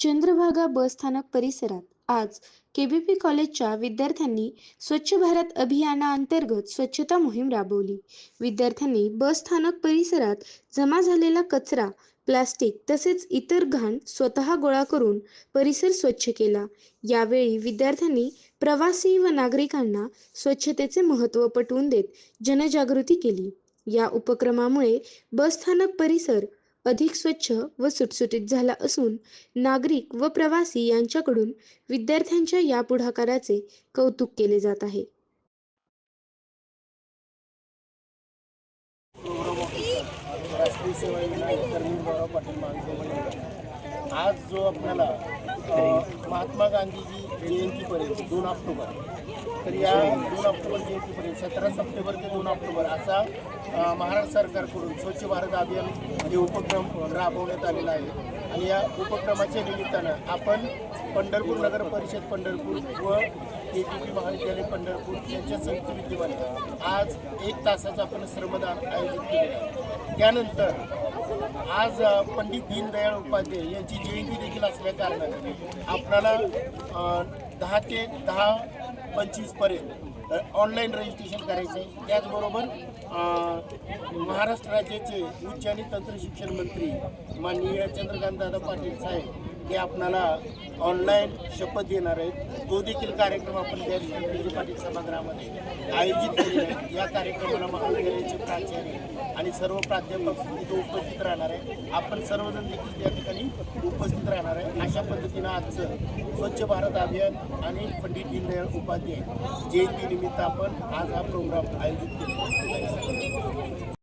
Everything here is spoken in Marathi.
चंद्रभागा बस स्थानक परिसरात आज केबीपी कॉलेजच्या विद्यार्थ्यांनी स्वच्छ भारत अभियानाअंतर्गत स्वच्छता मोहीम राबवली. विद्यार्थ्यांनी बस स्थानक परिसरात जमा झालेला कचरा प्लास्टिक तसेच इतर घाण स्वतः गोळा करून परिसर स्वच्छ केला. यावेळी विद्यार्थ्यांनी प्रवासी व नागरिकांना स्वच्छतेचे महत्त्व पटवून देत जनजागृती केली. या उपक्रमामुळे बसस्थानक परिसर अधिक स्वच्छ व सुटसुटीत झाला असून नागरिक व प्रवासी यांच्याकडून विद्यार्थ्यांच्या या पुढाकाराचे कौतुक केले जात आहे. आज जो आपल्याला महात्मा गांधीजी जयंतीपर्यंत दोन ऑक्टोबर. तर या दोन ऑक्टोबर जयंतीपर्यंत सतरा सप्टेंबर ते दोन ऑक्टोबर असा महाराष्ट्र सरकारकडून स्वच्छ भारत अभियान हे उपक्रम राबवण्यात आलेला आहे. आणि या उपक्रमाच्या निमित्तानं आपण पंढरपूर नगर परिषद पंढरपूर व के टी पी महाविद्यालय पंढरपूर यांच्या संयुक्त विद्यमाने आज एक तासाचं आपण श्रमदान आयोजित केलेलं आहे. त्यानंतर आज पंडित दीनदयाळ उपाध्याय यांची जयंती देखील असल्या कारणाने आपल्याला दहा ते दहा पंचवीसपर्यंत ऑनलाईन रजिस्ट्रेशन करायचं आहे त्याचबरोबर महाराष्ट्र राज्याचे उच्च आणि तंत्र शिक्षण मंत्री माननीय चंद्रकांतदादा पाटील साहेब हे आपणाला ऑनलाईन शपथ घेणार आहेत. तो देखील कार्यक्रम आपण त्या दिवशी विजय पाटील सभागृहामध्ये आयोजित केलेला आहे. या कार्यक्रमाला महाविद्यालयाचे प्राचार्य आणि सर्व प्राध्यापक तिथे उपस्थित राहणार आहे आपण सर्वजण देखील त्या ठिकाणी उपस्थित राहणार आहे. अशा पद्धतीनं आजचं स्वच्छ भारत अभियान आणि पंडित दीनदयाळ उपाध्याय जयंतीनिमित्त आपण आज हा प्रोग्राम आयोजित केला